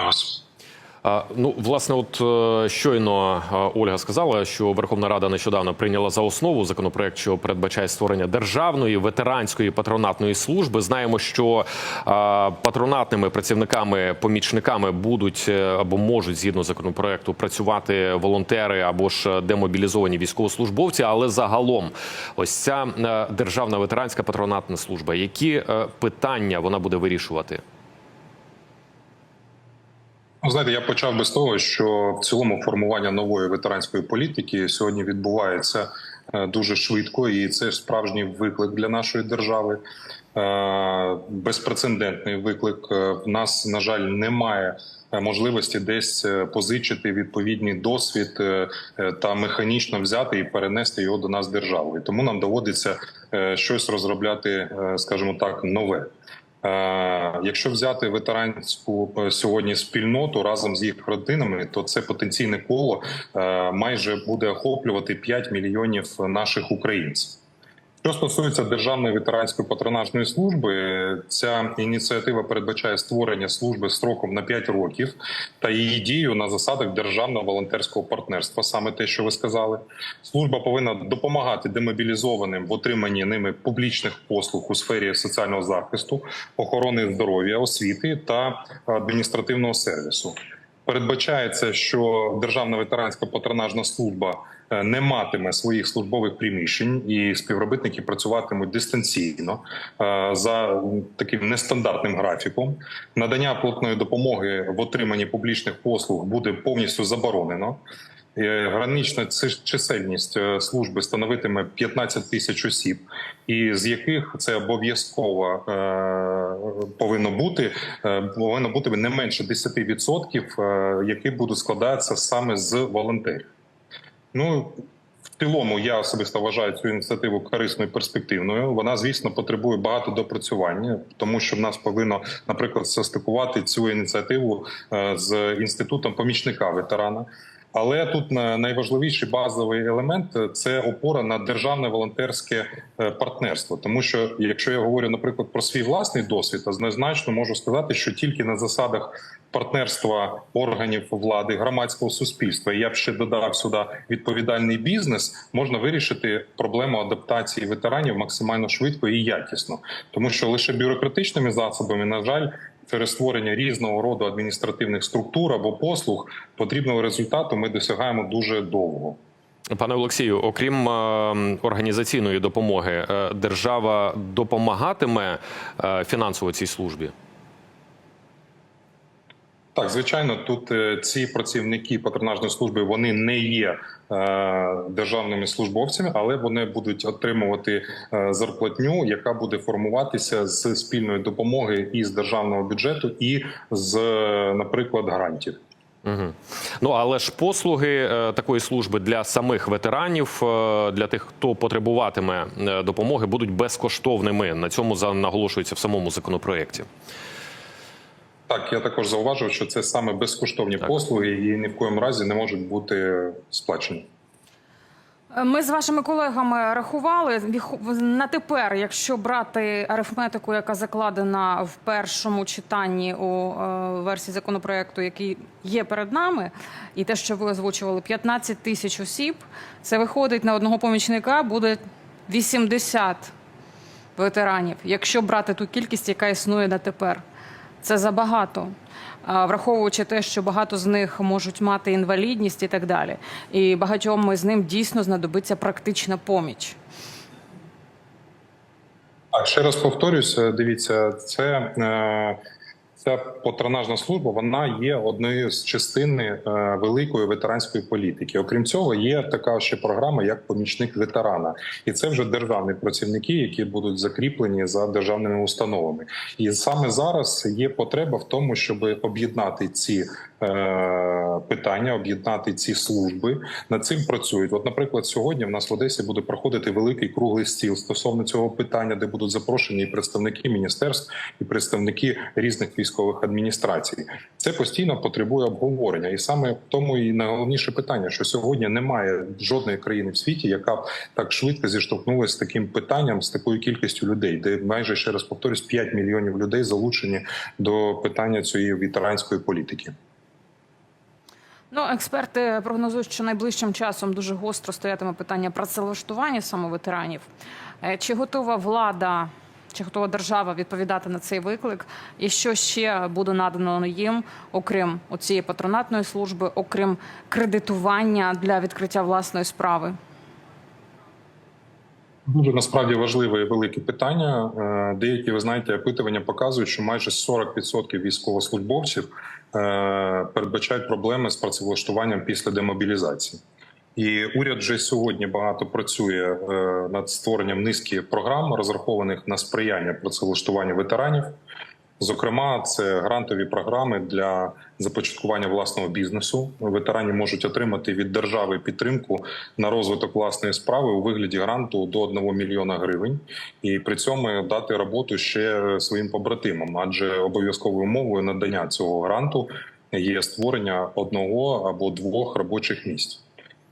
Вас. Ну, власне, от е, щойно е, Ольга сказала, що Верховна Рада нещодавно прийняла за основу законопроект, що передбачає створення державної ветеранської патронатної служби. Знаємо, що е, патронатними працівниками, помічниками будуть або можуть згідно законопроекту працювати волонтери або ж демобілізовані військовослужбовці. Але загалом, ось ця державна ветеранська патронатна служба, які питання вона буде вирішувати? Ну, знаєте, я почав би з того, що в цілому формування нової ветеранської політики сьогодні відбувається е, дуже швидко, і це справжній виклик для нашої держави. Е, Безпрецедентний виклик. Е, В нас, на жаль, немає. Можливості десь позичити відповідний досвід та механічно взяти і перенести його до нас державою. Тому нам доводиться щось розробляти, скажімо так, нове. Е, Якщо взяти ветеранську е, сьогодні спільноту разом з їх родинами, то це потенційне коло е, майже буде охоплювати 5 мільйонів наших українців. Що стосується державної ветеранської патронажної служби, ця ініціатива передбачає створення служби строком на 5 років та її дію на засадах державного волонтерського партнерства. Саме те, що ви сказали, служба повинна допомагати демобілізованим в отриманні ними публічних послуг у сфері соціального захисту, охорони здоров'я, освіти та адміністративного сервісу. Передбачається, що державна ветеранська патронажна служба не матиме своїх службових приміщень, і співробітники працюватимуть дистанційно е, за таким нестандартним графіком. Надання платної допомоги в отриманні публічних послуг буде повністю заборонено. Е, Гранична чисельність е, служби становитиме 15 тисяч осіб, і з яких це обов'язково е, повинно бути е, повинно бути не менше 10%, е, які будуть складатися саме з волонтерів. Ну в цілому я особисто вважаю цю ініціативу корисною перспективною. Вона, звісно, потребує багато допрацювання, тому що в нас повинно, наприклад, состикувати цю ініціативу е, з інститутом помічника ветерана. Але тут на- найважливіший базовий елемент е, це опора на державне волонтерське е, партнерство. Тому що, якщо я говорю, наприклад, про свій власний досвід, то однозначно можу сказати, що тільки на засадах партнерства органів влади, громадського суспільства, і я б ще додав сюди відповідальний бізнес, можна вирішити проблему адаптації ветеранів максимально швидко і якісно, тому що лише бюрократичними засобами, на жаль. Через створення різного роду адміністративних структур або послуг потрібного результату ми досягаємо дуже довго. Пане Олексію, окрім е, організаційної допомоги, е, держава допомагатиме е, фінансово цій службі. Так, звичайно, тут е, ці працівники патронажної служби вони не є е, державними службовцями, але вони будуть отримувати е, зарплатню, яка буде формуватися з спільної допомоги із державного бюджету і з, наприклад, грантів. Угу. Ну але ж послуги такої служби для самих ветеранів, для тих, хто потребуватиме допомоги, будуть безкоштовними. На цьому наголошується в самому законопроєкті. Так, я також зауважив, що це саме безкоштовні Так. послуги, і ні в коєму разі не можуть бути сплачені. Ми з вашими колегами рахували на тепер, якщо брати арифметику, яка закладена в першому читанні у е, версії законопроекту, який є перед нами, і те, що ви озвучували, 15 тисяч осіб, це виходить на одного помічника буде 80 ветеранів, якщо брати ту кількість, яка існує на тепер. Це забагато. Враховуючи те, що багато з них можуть мати інвалідність і так далі, і багатьом з ним дійсно знадобиться практична поміч. Так, ще раз повторюся, дивіться, це е, ця патронажна служба вона є однією з частин е, великої ветеранської політики. Окрім цього, є така ще програма, як помічник ветерана, і це вже державні працівники, які будуть закріплені за державними установами. І саме зараз є потреба в тому, щоб об'єднати ці питання, об'єднати ці служби. Над цим працюють. От, наприклад, сьогодні в нас в Одесі буде проходити великий круглий стіл стосовно цього питання, де будуть запрошені і представники міністерств, і представники різних військових адміністрацій. Це постійно потребує обговорення, і саме тому і найголовніше питання, що сьогодні немає жодної країни в світі, яка б так швидко зіштовхнулася з таким питанням, з такою кількістю людей, де майже ще раз повторюсь, 5 мільйонів людей залучені до питання цієї ветеранської політики. Ну, експерти прогнозують, що найближчим часом дуже гостро стоятиме питання працевлаштування саме ветеранів. Е, Чи готова влада, чи готова держава відповідати на цей виклик? І що ще буде надано їм, окрім цієї патронатної служби, окрім кредитування для відкриття власної справи? Дуже насправді важливе і велике питання. Е, Деякі ви знаєте, опитування показують, що майже 40% військовослужбовців е, передбачають проблеми з працевлаштуванням після демобілізації. І уряд вже сьогодні багато працює е, над створенням низки програм, розрахованих на сприяння працевлаштуванню ветеранів. Зокрема, це грантові програми для започаткування власного бізнесу. Ветерані можуть отримати від держави підтримку на розвиток власної справи у вигляді гранту до 1 мільйона гривень, і при цьому дати роботу ще своїм побратимам, адже обов'язковою умовою надання цього гранту є створення одного або двох робочих місць.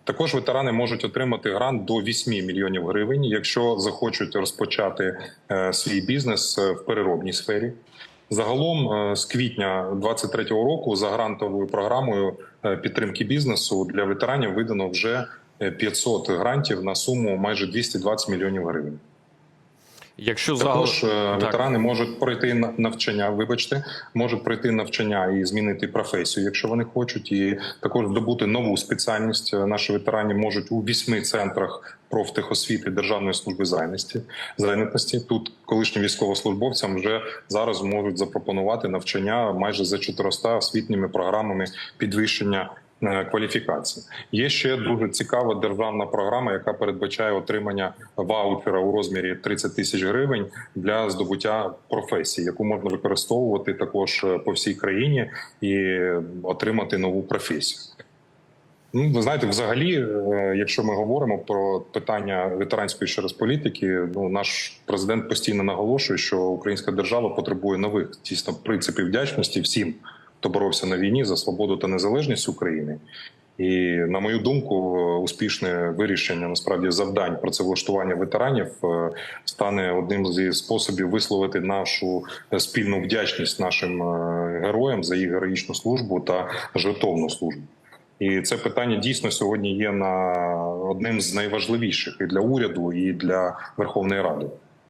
Також ветерани можуть отримати грант до 8 мільйонів гривень, якщо захочуть розпочати е, свій бізнес е, в переробній сфері. Загалом е, з квітня 2023 року за грантовою програмою е, підтримки бізнесу для ветеранів видано вже е, 500 грантів на суму майже 220 мільйонів гривень. Якщо Також е, ветерани можуть пройти навчання. Вибачте, можуть пройти навчання і змінити професію, якщо вони хочуть, і також здобути нову спеціальність. Е, Наші ветерані можуть у вісьми центрах профтехосвіти Державної служби зайнятості. зайнятості. Тут колишнім військовослужбовцям вже зараз можуть запропонувати навчання майже за 400 освітніми програмами підвищення. Е, Кваліфікації є ще дуже цікава державна програма, яка передбачає отримання ваучера у розмірі 30 тисяч гривень для здобуття професії, яку можна використовувати також е, по всій країні і отримати нову професію. Ну, ви знаєте, взагалі, е, якщо ми говоримо про питання ветеранської ще політики, ну наш президент постійно наголошує, що українська держава потребує нових дійсно принципів вдячності всім, хто боровся на війні за свободу та незалежність України. І на мою думку, успішне вирішення насправді завдань працевлаштування ветеранів е, стане одним зі способів висловити нашу е, спільну вдячність нашим е, героям за їх героїчну службу та жертовну службу. І це питання дійсно сьогодні є на одним з найважливіших і для уряду, і для Верховної Ради.